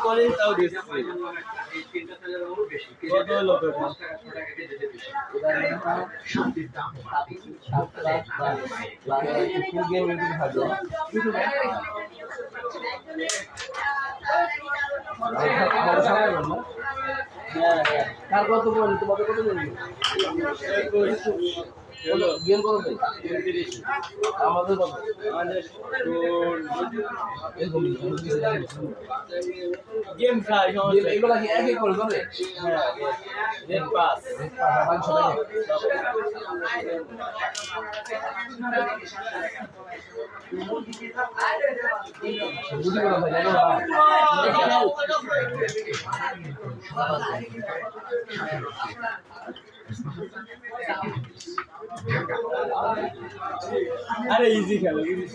College তাও দিচ্ছি কত হলো তোর কার বলি তোমাদের কত বলি গেম কত আমাদের কত গেম খাই কি করে করে পাস করে ভাই জানো আরে ইজি খেলো ইজি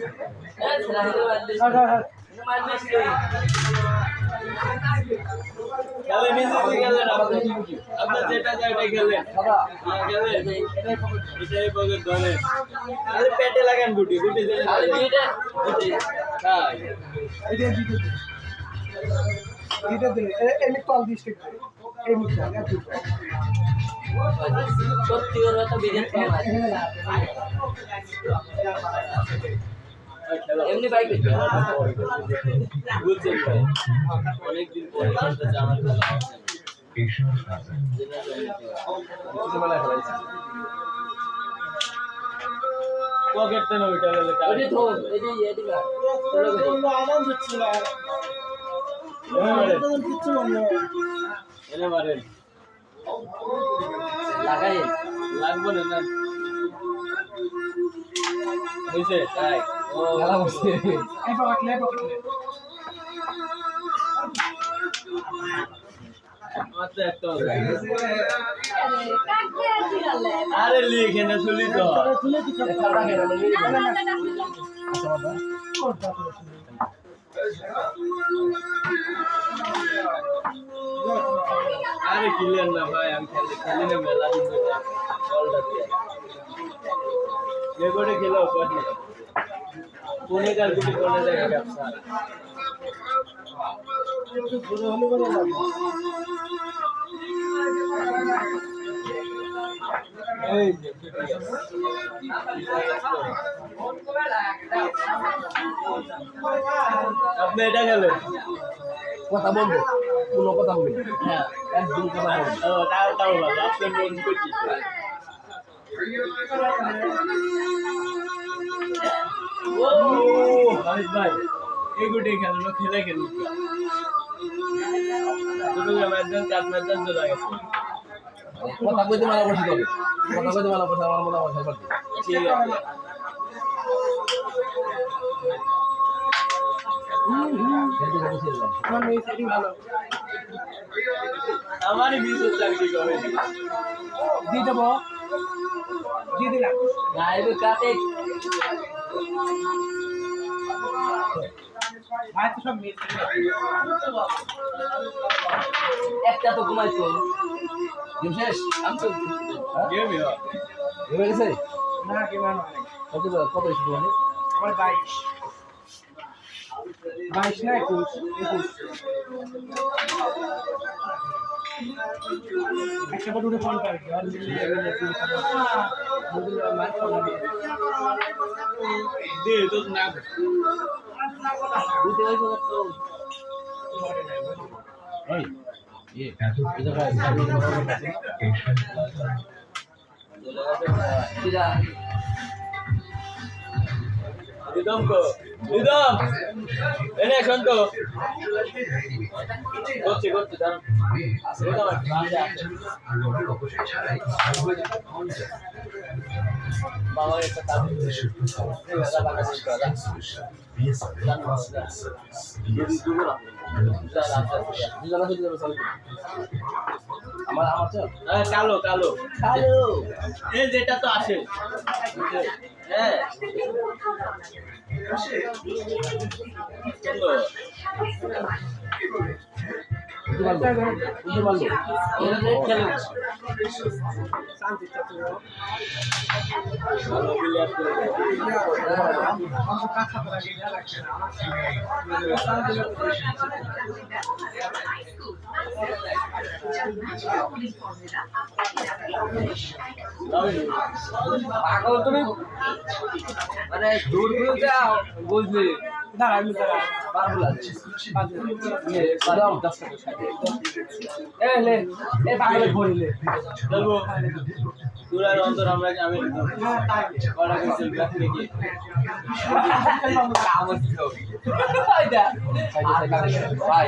খেলেন ইজি খেলেন আপনি আপনার যেটা চাই ওটাই খেলেন হ্যাঁ, খেলেন এটাই পকেট ধরেন আরে পেটে লাগান গুটি গুটি যেটা আরে এটা দিতে দে দিতে এমনি কল এমনি কল সত্যি ওর তো বিজেন এমনি বাইক বুঝছেন অনেকদিন পরে খেলা পকেট এনে মারেন লাগবো না না। হয়েছে তাই। ও একটা আরে লিখে না শুনি তো। তুলে আরে কিলেন না ভাই, আমি খেলে খেলি না, মেলা দিন ধরে বলটা দিয়ে। রেকর্ডে খেলে নেই। কোনে কার গুটি কোনে জায়গায় ব্যবসা আপনি এটা খেলেন? কথা বলব? কোনো কথা বলবি হ্যাঁ। একদম কথা বলব মন ভাই ও খেলে গেছে। কথা কইতে মালা বসে তবে। কথা কইতে মালা বসে আমার মনে হয় ঠিক আছে। আমারই বিশ চাকরি করে দিয়ে দেবো দিয়ে দিলাম গাইবে কাতে ভাই তো সব মেয়ে একটা তো ঘুমাইতো গেম শেষ আমি তো গেমই হয়ে? গেছে না কি কত কত এসে আমার বাইশ। বাইশ না একুশ একুশ একটা করে উঠে ফোন পাই আর দে তো না বুঝতে পারছো তো এই ये इधर का सीधा রিদম কো এনে শোন করছি করছি বাবা একটা কাজ আমার আমার হ্যাঁ কালো। কালো। এই যেটা তো আসে। হ্যাঁ। সুন্দর উঠে পাগল তুমি? মানে দূর দূর যাও বুঝলি? আমি না খেলব তুরার অন্তর আমরা আমি ভাই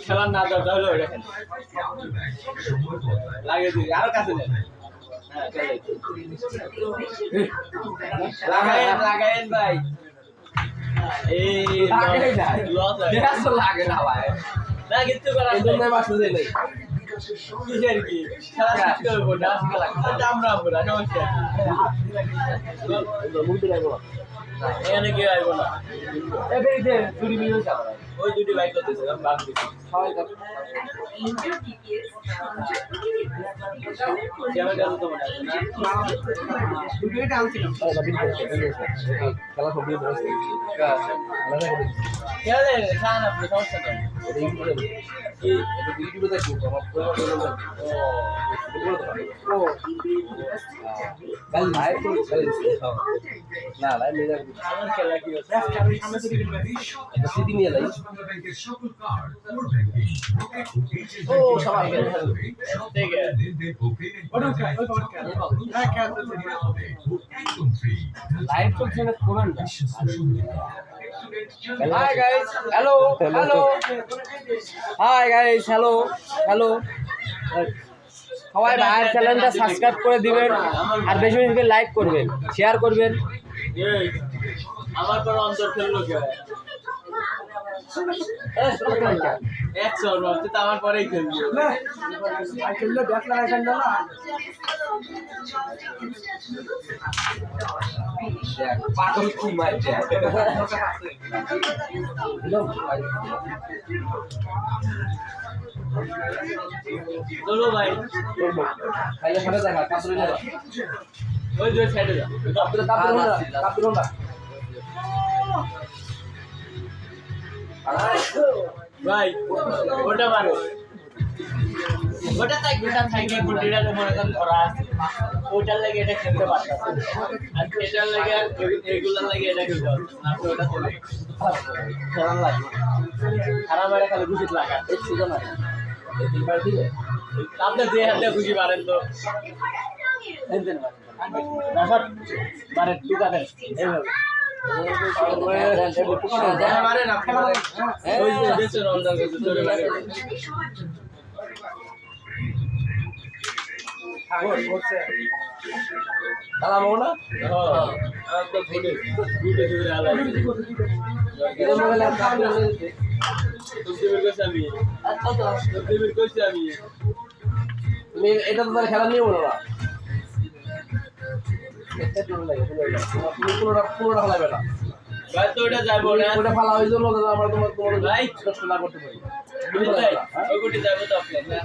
খেলার না দরকার হলো ওইটা লাগিয়ে দিবি আরও কাছে নেন লাগায়েন লাগায়েন ভাই এই লাগে না লাগে ভাই। না কিচ্ছু করার জন্য বাসু দেই নাই না লাগবে এখানে কেউ আসব না। চুরি মিলে যাও। ওই দুটি বাইক করতেছে আমি বাদ ক্যামেরা তো মনে আছে না দুটোই আনছিলাম খেলা সব দিয়ে বসে খেলে খান আপনি সমস্যা নেই কি এটা ইউটিউবে দেখি আমার পুরো ও কাল লাইভ করে না লাইভ নিয়ে খেলা কি হচ্ছে সামনে থেকে সিটি নিয়ে যাই ও সবাই ঠিক আছে ওটা খেল ওই পাওয়ার খেল খেল লাইভ চলছে না। Quran hi guys hello hello hi guys hello hello সবাই ভাইয়ের চ্যানেলটা সাবস্ক্রাইব করে দিবেন। আর বেশি বেশি করে লাইক করবেন শেয়ার করবেন। আমার কোনো অন্তর খেললো কে একশো ভাবছি তো আমার পরেই খেলব খেললে ব্যাট লাগাই খেলল না পাগল কি মারছে চলো ভাই খাইলে খাবে দেখা কাপড় নিয়ে ওই যে সাইডে যা কাপড় কাপড় না কাপড় না ভাই ওটা মারো ওটা তাই গোটা থাকে গুটিটা মনে করেন ধরা আছে। ওটার লাগে এটা খেলতে পারতাম। আর এটার লাগে এগুলার লাগে এটা খেলতে পারতাম না ওটা চলে খারাপ লাগে। খারাপ মেরে খালি গুটিত লাগা। এই সুযোগ না আপনি যে হাতে খুশি পারেন তো। মানে টুকা দেন এইভাবে। এটা তো তার খেলা নিয়ে বলো না পুরোটা পুরোটা ফেলাবে না। ওটা না। ফালা আমরা তোমার তোমার। কষ্ট না করতে পারি। আপনার,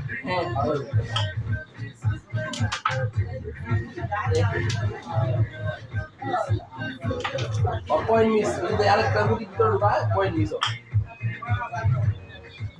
পয়েন্ট মিস যদি আরেকটা গুটি ঢুকায় পয়েন্ট মিস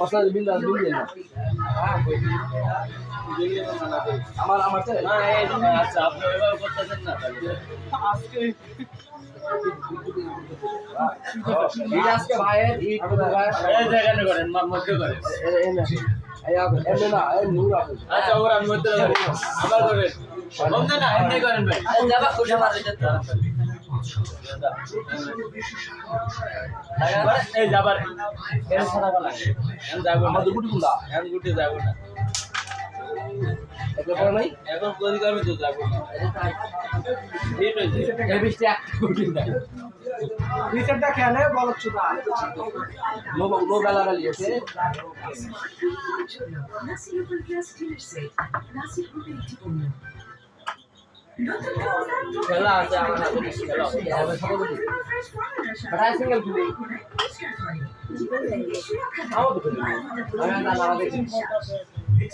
মশলা বিল দাও বিল না? হ্যাঁ আমার আমার চাই? না এই আচ্ছা আপনি ওইভাবে করতেছেন না আজকে এই আজকে ভাইয়ের ঈদ ভাই। এই জায়গাটা করেন মধ্যে করেন। এই না এমনি না এই নূর আছে আচ্ছা ওর আমি মধ্যে করেন। আবার করেন। না এমনি করেন ভাই। যাবা খুশি মারতে যেতে এই যাবার এর সাদা বলা আমি যাব না। গুটি কুলা আমি গুটে যাব না এটা পরে নাই এখন প্রতি কর্মে তো যাব না রিসেটটা খেলে বল চুদা নো নো গালা গালি আছে খেলা আছে আমার খেলা সিঙ্গেল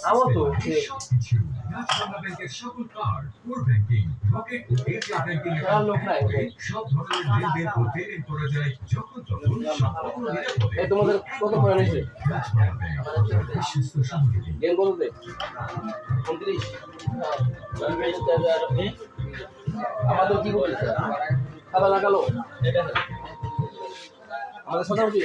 আমার তো আমি না না দেখি সকল কার্ড কোর ব্যাংকিং রকেট ও এয়ারটেল ব্যাংকিং আর লোক নাই সব ধরনের লেনদেন ও পেমেন্ট করা যায়। যখন তখন সম্পূর্ণ নিরাপদে। তোমাদের কত মনে হয়েছে রাজবাড়া ব্যাংক গেম কত উনত্রিশ। আমাদের কি বলছে? খাবার লাগালো? আমাদের উচিত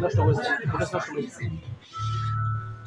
নষ্ট হয়েছে নষ্ট হয়েছে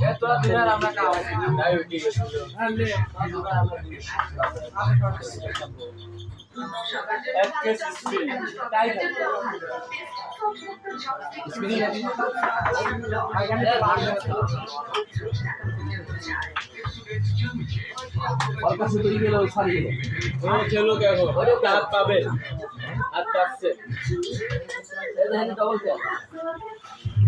খোলা অল্প শুধু গেল সারি গেল ও এখন হাত পাবে হাত পাচ্ছে ডবল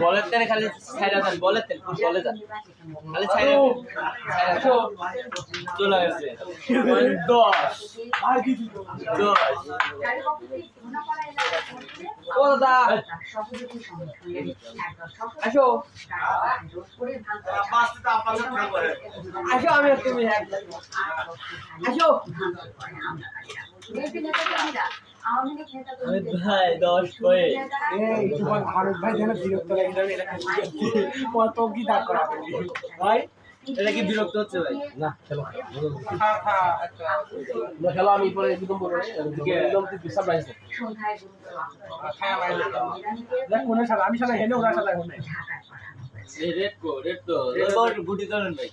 বলের তেনে খালি ছাইরা যান বলের তেল বলে যান খালি ছাইরা চলে গেছে। দশ? দশ। ও দাদা আসো। আসো আমি তুমি আসো। ভাই দশ কয়ে এই তোমার ফারুক ভাই যেন বিরক্ত লাগে যাবে এটা খালি কত কি দাগ করা ভাই এটা কি বিরক্ত হচ্ছে ভাই? না চলো খা খা না খেলো আমি পরে একদম বলব একদম তুই সারপ্রাইজ দেখ কোনে সাদা? আমি সাদা হেলে ওরা হেলে এই রেড কো রেড তো। করেন ভাই।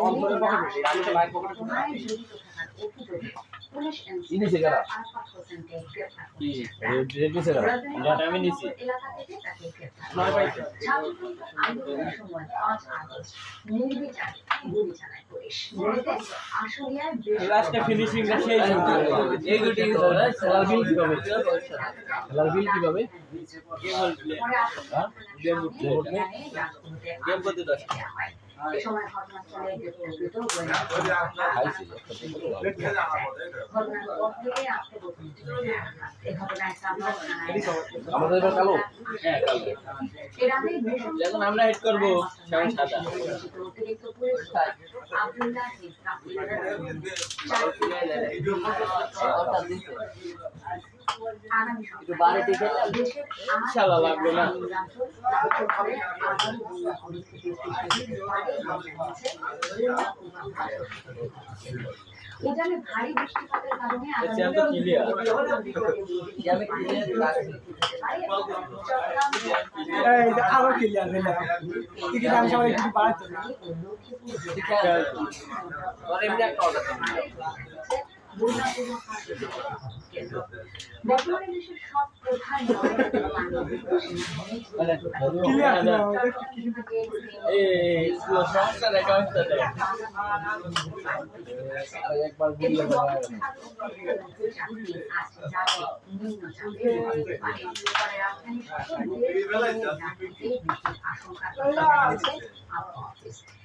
অন্তরে পকেটে আমি তো লাইন পকেটে ইনিছে গেলা রেড গেলা আমি নিছি লাস্টে ফিনিশিংটা সেই এই গুটি খেলার বিল কীভাবে? খেলার বিল কীভাবে? Game play game play game করতে দশ আমাদের এবার কালো? হ্যাঁ আমরা হেড করব আগামী একটু বাড়ি থেকে দেশের ইনশাআল্লাহ লাগবে না। এখানে ভারী বৃষ্টিপাতের কারণে ক্লিয়ার আমি সবাই একটা অর্ডার বর্তমানে দেশের সব প্রধান ক্লিয়ার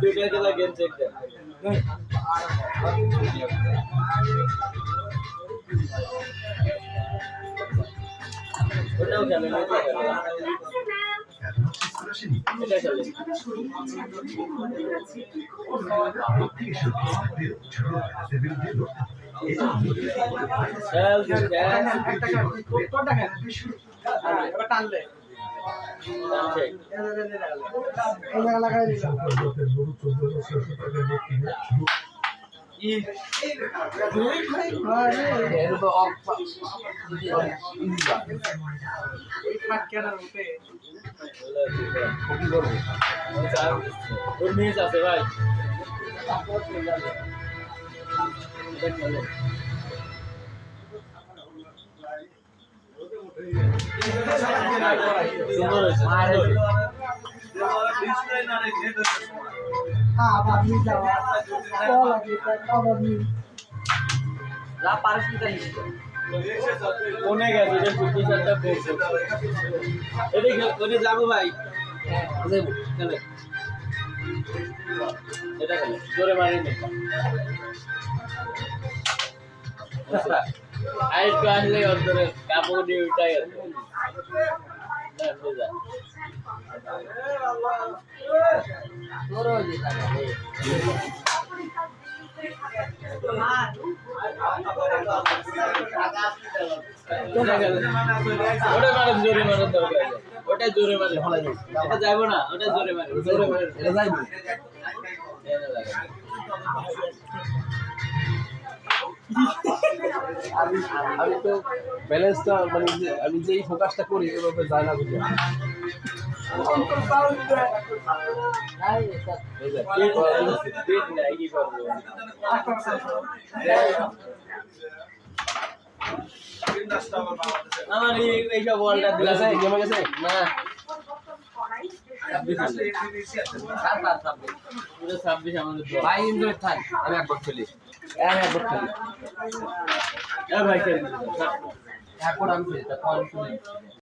দুইটা খেলা গেম চেক দেয় ওটাও টানলে। আছে ভাই কোনে গেছে যে ওদিকে যাব ভাই খেলে। এটা খেলে। জোরে মারি নে আরেকটু আসলে অন্তরে কাপড় দিয়ে উঠাই আছে না, বুঝা। তোরও যে টাকা রে। ওটা মানে জোরে মারার দরকার ওটা জোরে মারে এটা যাব না ওটা জোরে মারে জোরে মারে এটা যাইবো। আমি আমি তো ব্যালেন্সটা মানে যে আমি যেই ফোকাসটা করি এভাবে যায় না? আমার এইসব বলটা গেমে গেছে ছাব্বিশ আমাদের ভাই ইনজয় থাক আমি একবার খেলি আমি একবার খেলি এ ভাই